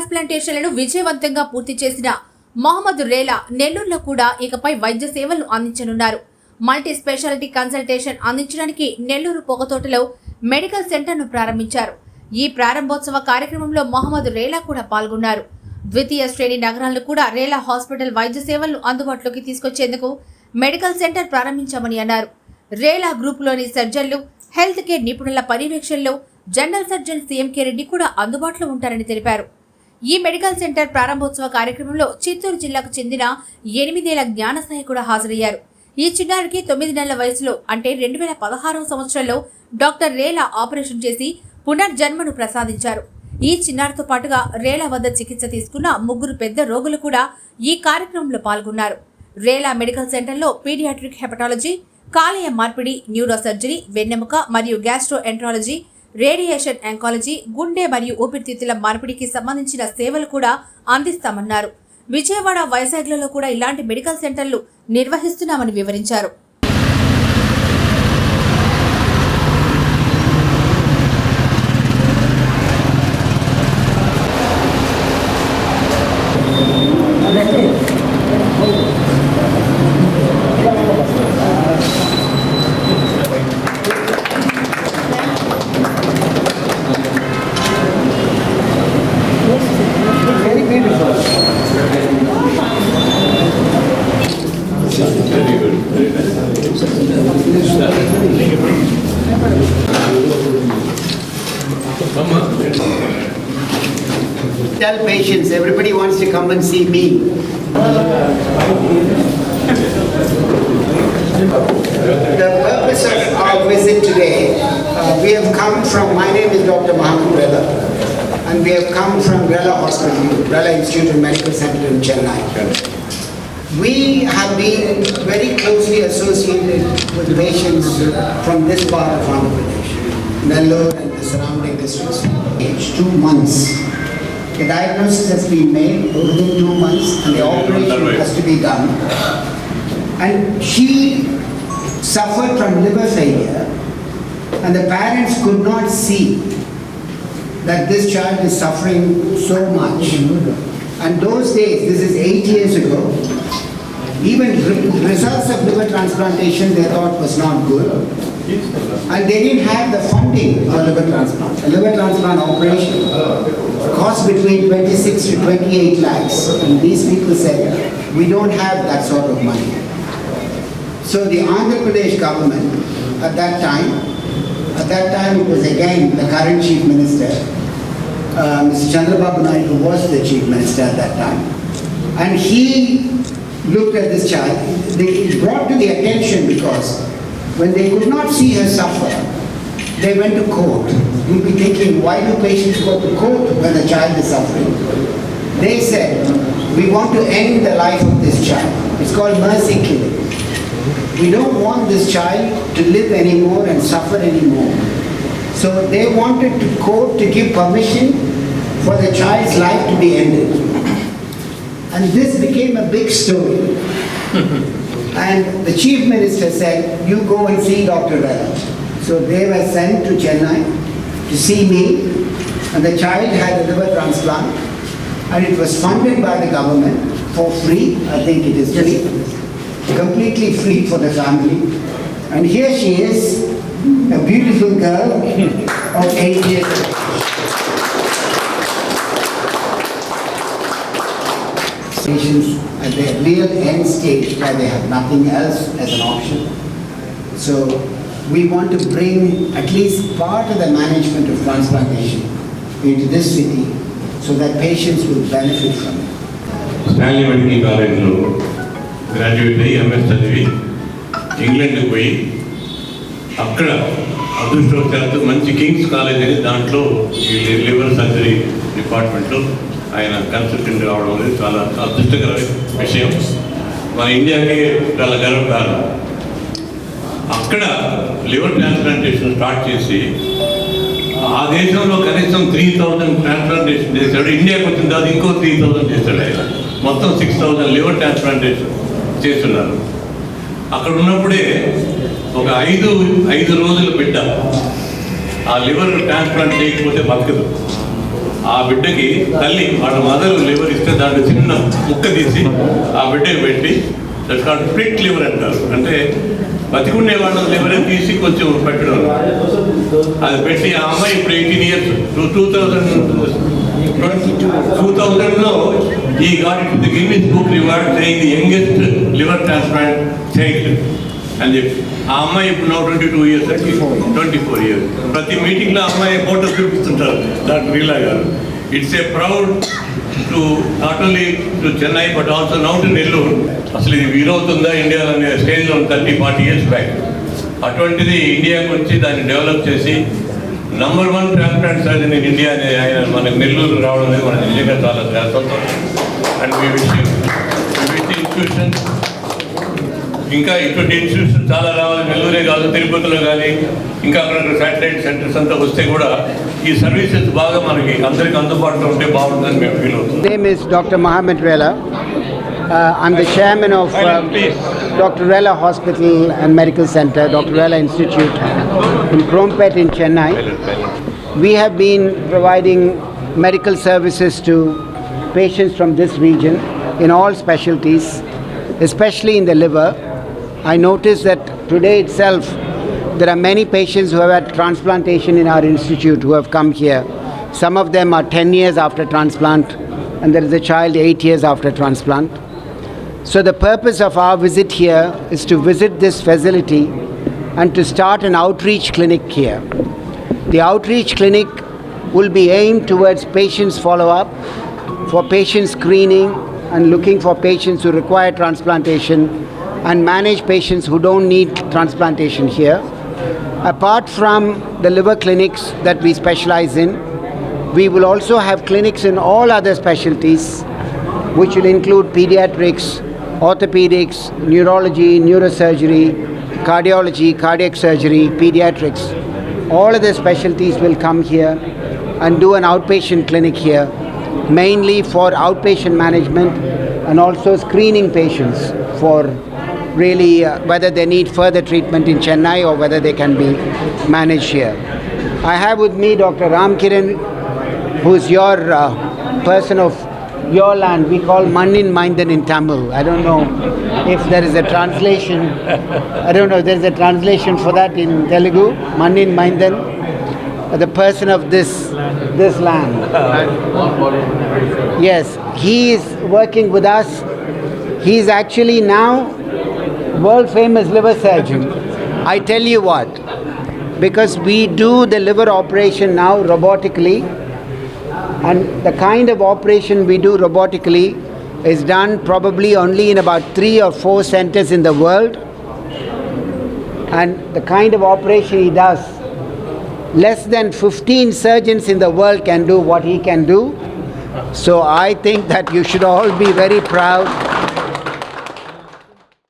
ట్రాన్స్ప్లాంటేషన్లను విజయవంతంగా పూర్తి చేసిన మహమ్మద్ రేలా నెల్లూరులో కూడా ఇకపై వైద్య సేవలు అందించనున్నారు. మల్టీ స్పెషాలిటీ కన్సల్టేషన్ అందించడానికి నెల్లూరు పొగతోటలో మెడికల్ సెంటర్ను ప్రారంభించారు. ఈ ప్రారంభోత్సవ కార్యక్రమంలో మహమ్మద్ రేలా కూడా పాల్గొన్నారు. ద్వితీయ శ్రేణి నగరాలను కూడా రేలా హాస్పిటల్ వైద్య సేవలను అందుబాటులోకి తీసుకొచ్చేందుకు మెడికల్ సెంటర్ ప్రారంభించామని అన్నారు. రేలా గ్రూపులోని సర్జన్లు హెల్త్ కేర్ నిపుణుల పర్యవేక్షణలో జనరల్ సర్జన్ సీఎంకే రెడ్డి కూడా అందుబాటులో ఉంటారని తెలిపారు. ఈ మెడికల్ సెంటర్ ప్రారంభోత్సవ కార్యక్రమంలో చిత్తూరు జిల్లాకు చెందిన ఎనిమిదేళ్ళ జ్ఞానసాయి కూడా హాజరయ్యారు. ఈ చిన్నారికి తొమ్మిది నెలల వయసులో అంటే రెండు వేల పదహారవ సంవత్సరంలో డాక్టర్ రేలా ఆపరేషన్ చేసి పునర్జన్మను ప్రసాదించారు. ఈ చిన్నారితో పాటుగా రేలా వద్ద చికిత్స తీసుకున్న ముగ్గురు పెద్ద రోగులు కూడా ఈ కార్యక్రమంలో పాల్గొన్నారు. రేలా మెడికల్ సెంటర్లో పీడియాట్రిక్ హెపటాలజీ కాలేయ మార్పిడి న్యూరో సర్జరీ వెన్నెముక మరియు గ్యాస్ట్రో ఎంట్రాలజీ రేడియేషన్ ఎంకాలజీ గుండె మరియు ఊపిరితిత్తుల మార్పిడికి సంబంధించిన సేవలు కూడా అందిస్తామన్నారు. విజయవాడ వైజాగ్లలో కూడా ఇలాంటి మెడికల్ సెంటర్లు నిర్వహిస్తున్నామని వివరించారు. Tell patients, everybody wants to come and see me. The purpose of our visit today, uh, we have come from, my name is Dr. Mohammed Rela, and we have come from Rela Hospital, Rela Institute of Medical Center in Chennai. We have been very closely associated with patients from this part of Andhra Pradesh, Nellore and the surrounding districts. Age two months. The diagnosis has been made within two months and the operation has to be done. And she suffered from liver failure and the parents could not see that this child is suffering so much. And those days, this is eight years ago, even re- results of liver transplantation they thought was not good. And they didn't have the funding for liver transplant. A liver transplant operation cost between 26 to 28 lakhs. And these people said, we don't have that sort of money. So the Andhra Pradesh government at that time, at that time it was again the current chief minister, uh, Mr. Chandrababu Naidu was the chief minister at that time. And he looked at this child, they brought to the attention because when they could not see her suffer, they went to court. You'll be thinking, why do patients go to court when a child is suffering? They said, we want to end the life of this child. It's called mercy killing. We don't want this child to live anymore and suffer anymore. So they wanted to court to give permission for the child's life to be ended. And this became a big story. And the chief minister said, you go and see Dr. Rao. So they were sent to Chennai to see me. And the child had a liver transplant. And it was funded by the government for free. I think it is free. Completely free for the family. And here she is, a beautiful girl of eight years old. Patients at their real end stage where they have nothing else as an option. So we want to bring at least part of the management of transplantation into this city so that patients will benefit from it. Stanley medical కాలేజ్లో graduate అయ్యి MS చదివి ఇంగ్లాండ్కి పోయి అక్కడ అదృష్టవశాత్తు మంచి Kings college అని దాంట్లో ఈ లివర్ సర్జరీ డిపార్ట్మెంట్లో ఆయన కన్సల్టెంట్ కావడం అనేది చాలా అదృష్టకర విషయం మన ఇండియాకి చాలా గర్వకారణం అక్కడ లివర్ ట్రాన్స్ప్లాంటేషన్ స్టార్ట్ చేసి ఆ దేశంలో కనీసం త్రీ థౌజండ్ ట్రాన్స్ప్లాంటేషన్ చేశాడు. ఇండియాకి వచ్చిన తర్వాత ఇంకో త్రీ థౌజండ్ చేశాడు ఆయన. మొత్తం సిక్స్ థౌజండ్ లివర్ ట్రాన్స్ప్లాంటేషన్ చేస్తున్నారు. అక్కడ ఉన్నప్పుడే ఒక ఐదు ఐదు రోజుల బిడ్డ ఆ లివర్ ట్రాన్స్ప్లాంట్ చేయకపోతే బతకదు. ఆ బిడ్డకి తల్లి వాళ్ళ మదర్ లివర్ ఇస్తే దాంట్లో చిన్న ముక్క తీసి ఆ బిడ్డకి పెట్టి దట్ కాల్డ్ స్ప్లిట్ లివర్ అంటారు. అంటే బతికుండే వాళ్ళ ఎవరైనా తీసి కొంచెం పెట్టడం. అది పెట్టి ఆ అమ్మాయి ఇప్పుడు eighteen years. Two two thousand two థౌజండ్లో ఈ got it the book reward saying the youngest liver transplant child అని చెప్పి. ఆ అమ్మాయి ఇప్పుడు నా twenty two years twenty four years ప్రతి మీటింగ్లో అమ్మాయి ఫోటోస్ చూపిస్తుంటారు. డాక్టర్ రీలా గారు. It's a proud to not only to Chennai but also now to Nellore అసలు ఇది వీలవుతుందా ఇండియాలో అనే స్టేజ్లో థర్టీ ఫార్టీ ఇయర్స్ బ్యాక్ అటువంటిది ఇండియాకి వచ్చి దాన్ని డెవలప్ చేసి number one transplant surgeon in India అనే ఆయన మనకు నెల్లూరు రావడం అనేది మనకు నిజంగా చాలా సంతోషం. అండ్ మీ విషయం ఇన్స్టిట్యూషన్ ఇంకా ఇటువంటి ఇన్స్టిట్యూషన్ చాలా రావాలి నెల్లూరే కాదు తిరుపతిలో కానీ ఇంకా అక్కడ శాటిలైట్ సెంటర్స్ అంతా వస్తే కూడా ఈ సర్వీసెస్ బాగా మనకి అందరికి అందుబాటులో ఉంటే బాగుంటుందని మేము ఫీల్ అవుతుంది name is Dr. Mohammed Rela. Uh, I'm the chairman of uh, Please. Dr. Rela Hospital and Medical Center, Dr. Rela Institute in Krompet in Chennai. We have been providing medical services to patients from this region in all specialties, especially in the liver. I noticed that today itself there are many patients who have had transplantation in our institute who have come here. Some of them are 10 years after transplant, and there is a child 8 years after transplant. So, the purpose of our visit here is to visit this facility and to start an outreach clinic here. The outreach clinic will be aimed towards patients follow up, for patient screening, and looking for patients who require transplantation and manage patients who don't need transplantation here. Apart from the liver clinics that we specialize in, we will also have clinics in all other specialties, which will include pediatrics, orthopedics, neurology, neurosurgery, cardiology, cardiac surgery, pediatrics. All of the specialties will come here and do an outpatient clinic here, mainly for outpatient management and also screening patients for really uh, whether they need further treatment in Chennai or whether they can be managed here. I have with me Dr. Ram Kiran, who is your uh, person of your land. We call Mannin Maindan in Tamil. I don't know if there is a translation. I don't know if there is a translation for that in Telugu. Mannin Maindan, uh, the person of this this land. Yes, he is working with us. He is actually now world famous liver surgeon. I tell you what, because we do the liver operation now robotically, and the kind of operation we do robotically is done probably only in about three or four centers in the world. And the kind of operation he does, less than 15 surgeons in the world can do what he can do. So I think that you should all be very proud